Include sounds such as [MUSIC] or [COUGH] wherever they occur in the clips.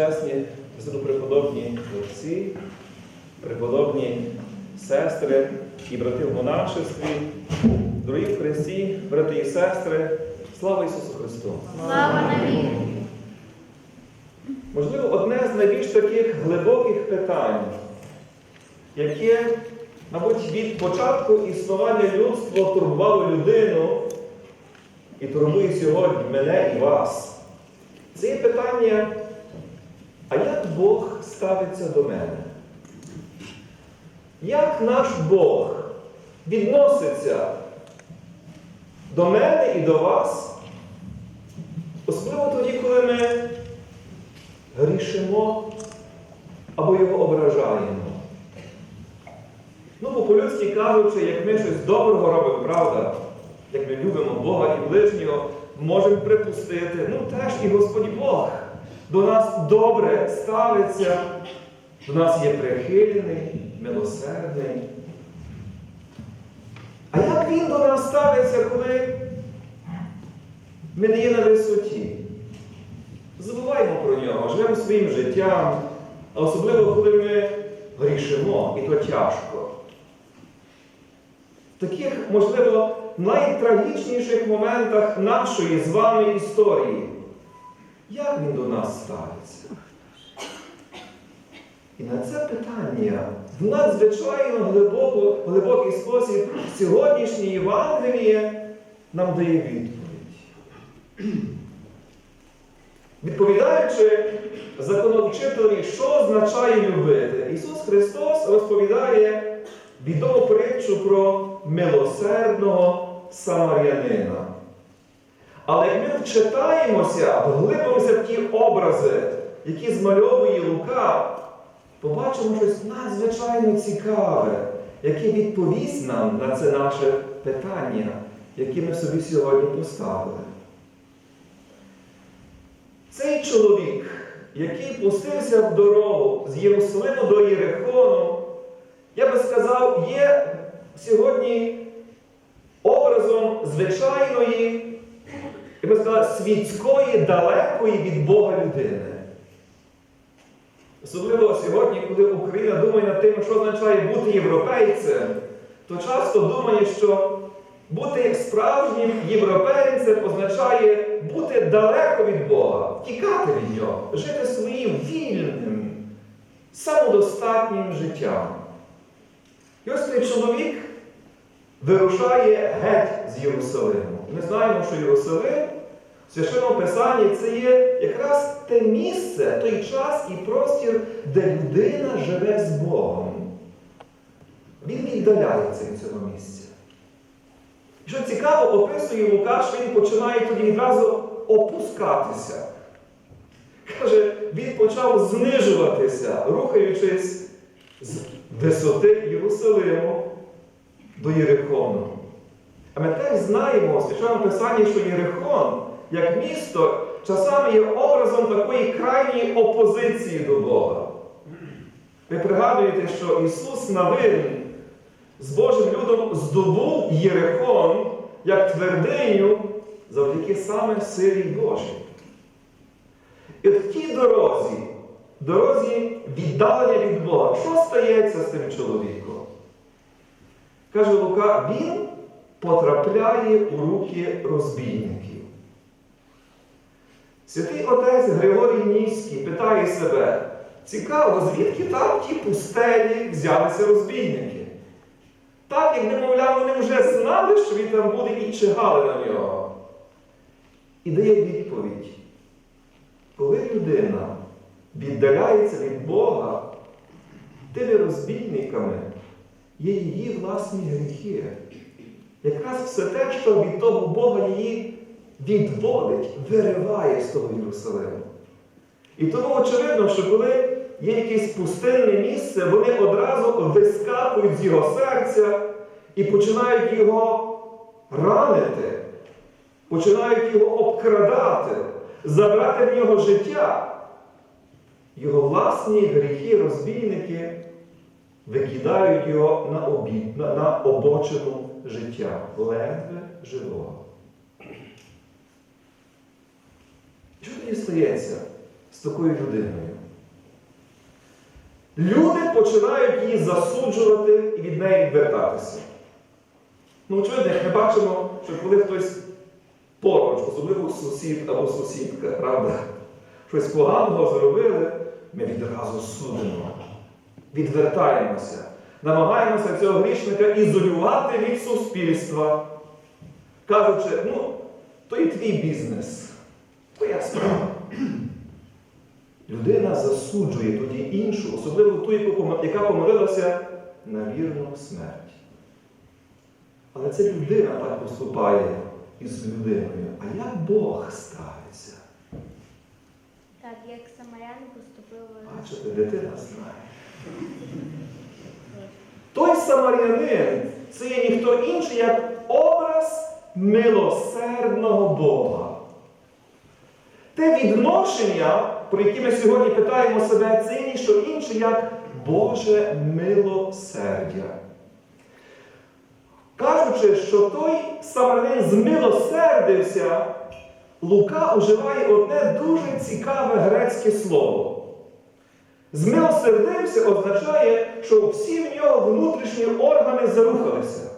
Всечесні, преподобні отці, преподобні сестри і брати в монашестві, дорогі в Христі, брати і сестри, слава Ісусу Христу! Слава навіки! Можливо, одне з найбільш таких глибоких питань, яке, мабуть, від початку існування людства турбувало людину і турбує сьогодні мене і вас. Це є питання, Бог ставиться до мене? Як наш Бог відноситься до мене і до вас? Особливо тоді, коли ми грішимо або його ображаємо. Ну, по-людськи кажучи, як ми щось доброго робимо, правда, як ми любимо Бога і ближнього, можемо припустити, ну теж і Господь Бог до нас добре ставиться, до нас є прихильний, милосердний. А як Він до нас ставиться, коли ми не є на висоті? Забуваємо про нього, живемо своїм життям, а особливо, коли ми грішимо, і то тяжко. В таких, можливо, найтрагічніших моментах нашої з вами історії. Як він до нас ставиться? І на це питання в надзвичайно глибоко, глибокий спосіб сьогоднішнє Євангеліє нам дає відповідь. Відповідаючи законовчителеві, що означає любити, Ісус Христос розповідає відому притчу про милосердного самарянина. Але як ми вчитаємося, вглибимося в ті образи, які змальовує Лука, побачимо щось надзвичайно цікаве, яке відповість нам на це наше питання, яке ми собі сьогодні поставили. Цей чоловік, який пустився в дорогу з Єрусалиму до Єрихону, я би сказав, є сьогодні образом звичайної, я би сказав, світської, далекої від Бога людини. Особливо сьогодні, коли Україна думає над тим, що означає бути європейцем, то часто думає, що бути справжнім європейцем означає бути далеко від Бога, втікати від нього, жити своїм вільним, самодостатнім життям. І ось цей чоловік вирушає геть з Єрусалиму. Ми знаємо, що Єрусалим священному Писанні це є якраз те місце, той час і простір, де людина живе з Богом. Він віддаляється від цього місця. І Що цікаво, описує Лукаш, він починає тоді відразу опускатися. Каже, він почав знижуватися, рухаючись з висоти Єрусалиму до Єрихону. А ми теж знаємо в священному писанні, що Єрихон, як місто, часами є образом такої крайньої опозиції до Бога. Ви пригадуєте, що Ісус Навин з Божим людом здобув Єрихон як твердиню завдяки саме силі Божій. І от тій дорозі, дорозі віддалення від Бога, що стається з тим чоловіком? Каже Лука, він потрапляє у руки розбійників. Святий отець Григорій Ніський питає себе, цікаво, звідки там ті пустелі взялися розбійники? Так, як немовляв, вони вже знали, що він там буде і чигали на нього. І дає відповідь. Коли людина віддаляється від Бога, тими розбійниками є її власні гріхи. Якраз все те, що від того Бога її відводить, вириває з того Єрусалиму. І тому очевидно, що коли є якесь пустинне місце, вони одразу вискакують з його серця і починають його ранити, починають його обкрадати, забрати в нього життя. Його власні гріхи, розбійники викидають його на, обід, на, на обочину життя, ледве живого. Тоді стається? з такою людиною. Люди починають її засуджувати і від неї відвертатися. Ну, очевидно, як ми бачимо, що коли хтось поруч, особливо сусід або сусідка, правда, щось поганого зробили, ми відразу судимо, відвертаємося, намагаємося цього грішника ізолювати від суспільства, кажучи, ну, то і твій бізнес, твоя справа. [CLEARS THROAT] Людина засуджує тоді іншу, особливо ту, яка помолилася на вірну смерть. Але це людина так поступає із людиною. А як Бог ставиться? Так, як самаряни поступили. Бачите, дитина знає. Той самарянин це є ніхто інший, як образ милосердного Бога. Те відношення, про яке ми сьогодні питаємо себе, це ніщо інше, як Боже милосердя. Кажучи, що той самарянин змилосердився, Лука уживає одне дуже цікаве грецьке слово. Змилосердився означає, що всі в нього внутрішні органи зарухалися.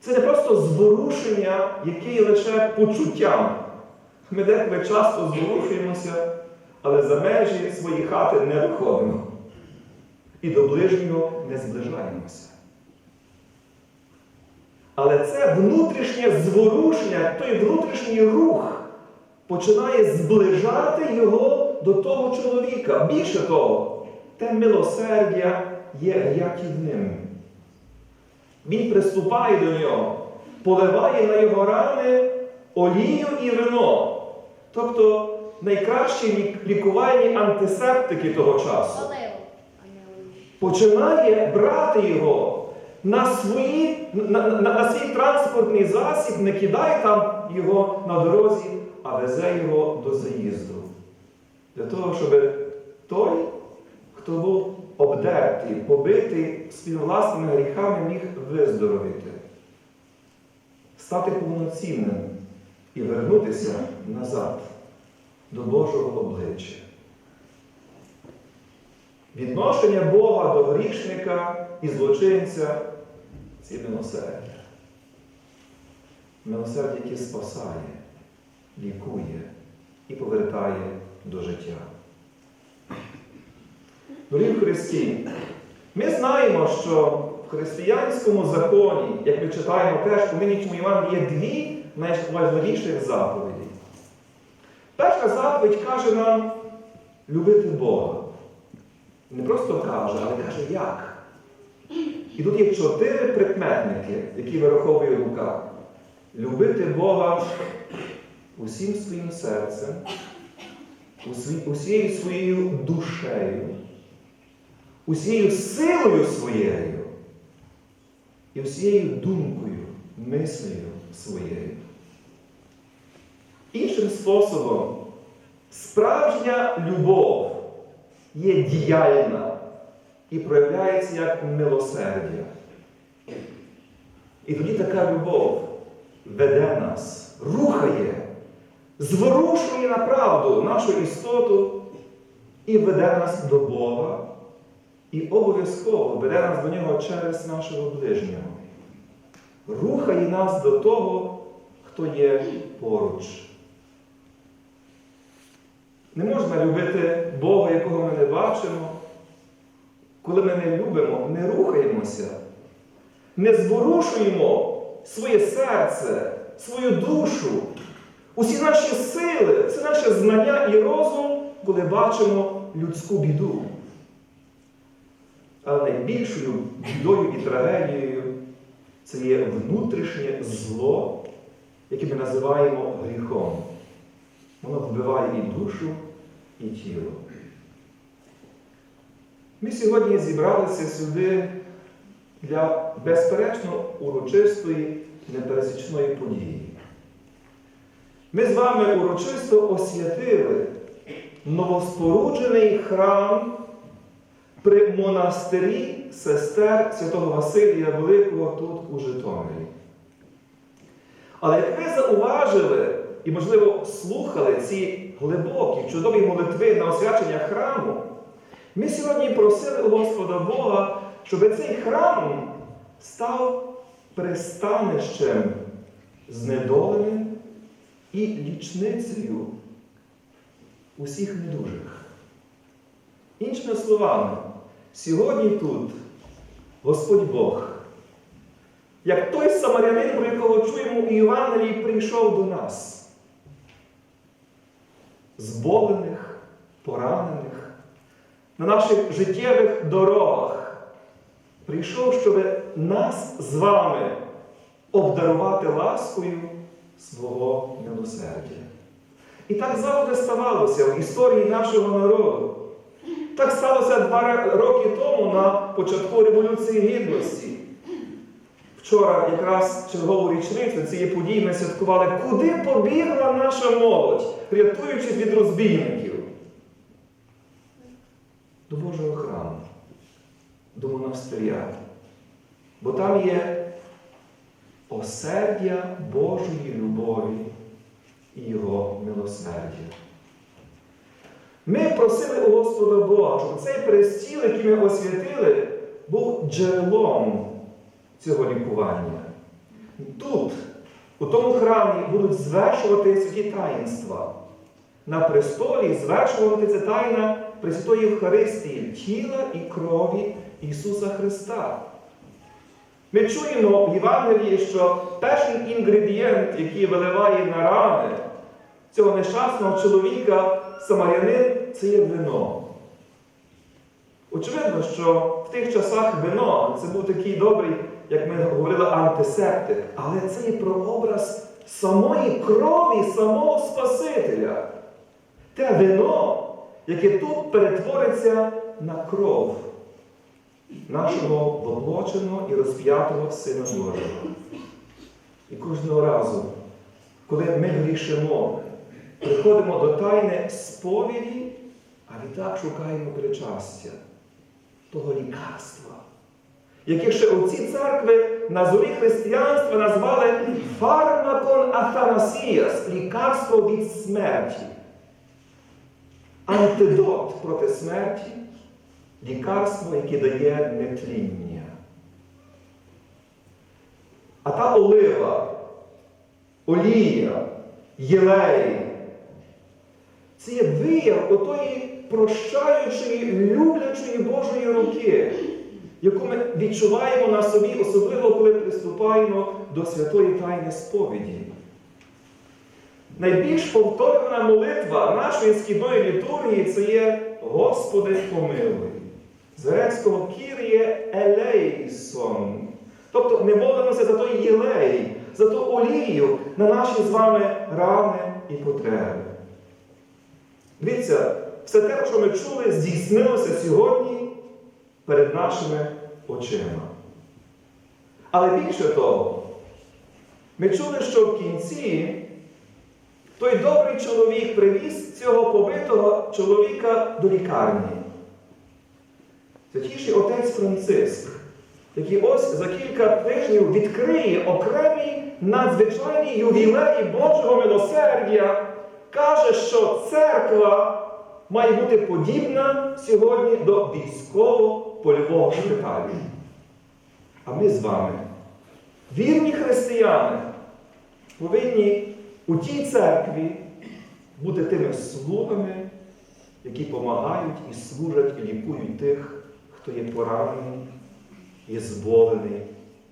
Це не просто зворушення, яке є лише почуттям. Ми деколи часто зворушуємося, але за межі своєї хати не виходимо. І до ближнього не зближаємося. Але це внутрішнє зворушення, той внутрішній рух починає зближати його до того чоловіка. Більше того, те милосердя є рятівним. Він приступає до нього, поливає на його рани олію і вино. Тобто найкращі лікувальні антисептики того часу. Починає брати його на, свої, на, на, на свій транспортний засіб, не кидає там його на дорозі, а везе його до заїзду. Для того, щоб той, хто був обдертий, побитий своїми власними гріхами, міг виздоровити, стати повноцінним і вернутися назад до Божого обличчя. Відношення Бога до грішника і злочинця це милосердя. Милосердя, яке спасає, лікує і повертає до життя. Дорогі Христі, ми знаємо, що в християнському законі, як ми читаємо теж у нинішньому Івані, є дві найважливіших заповіді. Перша заповідь каже нам любити Бога. Не просто каже, але каже як. І тут є чотири прикметники, які вираховує Лука. Любити Бога усім своїм серцем, усією своєю душею, усією силою своєю і усією думкою, мислею своєю. Іншим способом, справжня любов є діяльна і проявляється як милосердя. І тоді така любов веде нас, рухає, зворушує на правду нашу істоту і веде нас до Бога, і обов'язково веде нас до Нього через нашого ближнього. Рухає нас до того, хто є поруч. Не можна любити Бога, якого ми не бачимо. Коли ми не любимо, не рухаємося, не зворушуємо своє серце, свою душу, усі наші сили, все наше знання і розум, коли бачимо людську біду. Але найбільшою бідою і трагедією це є внутрішнє зло, яке ми називаємо гріхом. Воно вбиває і душу, і тіло. Ми сьогодні зібралися сюди для безперечно урочистої непересічної події. Ми з вами урочисто освятили новоспоруджений храм при монастирі сестер святого Василія Великого тут у Житомирі. Але як ви зауважили, і, можливо, слухали ці глибокі, чудові молитви на освячення храму, ми сьогодні просили у Господа Бога, щоб цей храм став пристанищем знедоленим і лічницею усіх недужих. Іншими словами, сьогодні тут Господь Бог, як той самарянин, про якого чуємо у Євангелії, прийшов до нас, зболених, поранених, на наших життєвих дорогах, прийшов, щоб нас з вами обдарувати ласкою свого милосердя. І так завжди ставалося в історії нашого народу. Так сталося два роки тому на початку Революції Гідності. Вчора якраз чергову річницю цієї події ми святкували, куди побігла наша молодь, рятуючись від розбійників. До Божого храму, до монастиря. Бо там є осердя Божої любові і Його милосердя. Ми просили у Господа Бога, щоб цей престіл, який ми освятили, був джерелом цього лікування. Тут, у тому храмі, будуть звершувати святі таїнства. На престолі звершуватися тайна Пресвятої Євхаристії, тіла і крові Ісуса Христа. Ми чуємо в Євангелії, що перший інгредієнт, який виливає на рани цього нещасного чоловіка, самарянин, це є вино. Очевидно, що в тих часах вино це був такий добрий, як ми говорили, антисептик, але це є прообраз самої крові, самого Спасителя. Те вино, яке тут перетвориться на кров нашого воплоченого і розп'ятого Сина Божого. І кожного разу, коли ми грішимо, приходимо до тайни сповіді, а відтак шукаємо причастя, того лікарства, яке ще оці церкви на зорі християнства назвали фармакон Атанасіяс, лікарство від смерті. Антидот проти смерті, лікарство, яке дає нетління. А та олива, олія, єлей, це є вияв отої прощаючої, люблячої Божої руки, яку ми відчуваємо на собі, особливо коли приступаємо до святої тайни сповіді. Найбільш повторювана молитва нашої східної літургії це є Господи помилуй. З грецького Кір'є Елейсон. Тобто ми молимося за той єлей, за ту олію на наші з вами рани і потреби. Дивіться, все те, що ми чули, здійснилося сьогодні перед нашими очима. Але більше того, ми чули, що в кінці той добрий чоловік привіз цього побитого чоловіка до лікарні. Святіший отець Франциск, який ось за кілька тижнів відкриє окремі надзвичайні ювілеї Божого милосердя, каже, що церква має бути подібна сьогодні до військово-польового шпиталю. А ми з вами, вірні християни, повинні у тій церкві бути тими слугами, які допомагають і служать і лікують тих, хто є поранений, є зболений,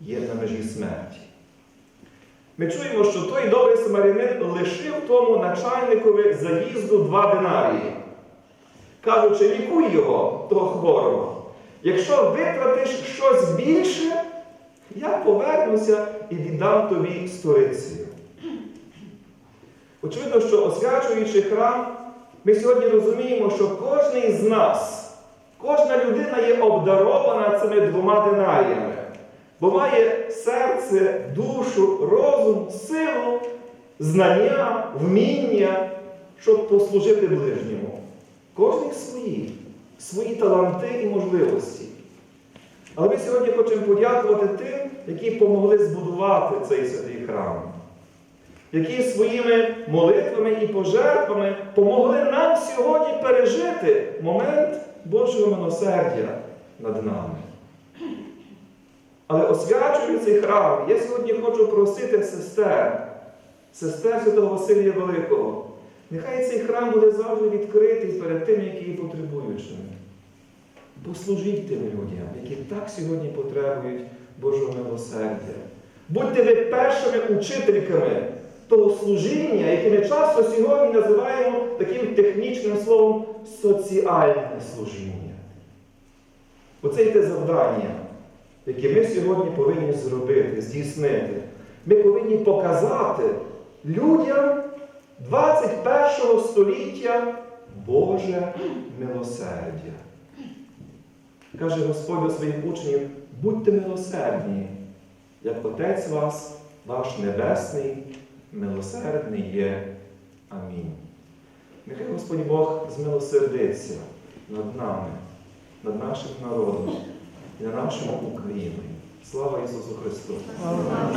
є на межі смерті. Ми чуємо, що той добрий самарянин лишив тому начальникові заїзду два динарії, кажучи, лікуй його, того хворого. Якщо витратиш щось більше, я повернуся і віддам тобі сторицею. Очевидно, що освячуючи храм, ми сьогодні розуміємо, що кожен з нас, кожна людина є обдарована цими двома динаріями, бо має серце, душу, розум, силу, знання, вміння, щоб послужити ближньому. Кожен свої, свої таланти і можливості. Але ми сьогодні хочемо подякувати тим, які помогли збудувати цей святий храм. які своїми молитвами і пожертвами помогли нам сьогодні пережити момент Божого милосердя над нами. Але освячую цей храм, я сьогодні хочу просити сестер, сестер Святого Василія Великого. Нехай цей храм буде завжди відкритий перед тими, які є потребуючими. Послужіть тим людям, які так сьогодні потребують Божого милосердя. Будьте ви першими учительками того служіння, яке ми часто сьогодні називаємо таким технічним словом соціальне служіння. Оце є те завдання, яке ми сьогодні повинні зробити, здійснити. Ми повинні показати людям 21 століття Боже милосердя. Каже Господь до своїх учнів, будьте милосердні, як Отець вас, ваш Небесний, милосердний є. Амінь. Нехай Господь Бог змилосердиться над нами, над нашим народом і над нашою Україною. Слава Ісусу Христу! Слава.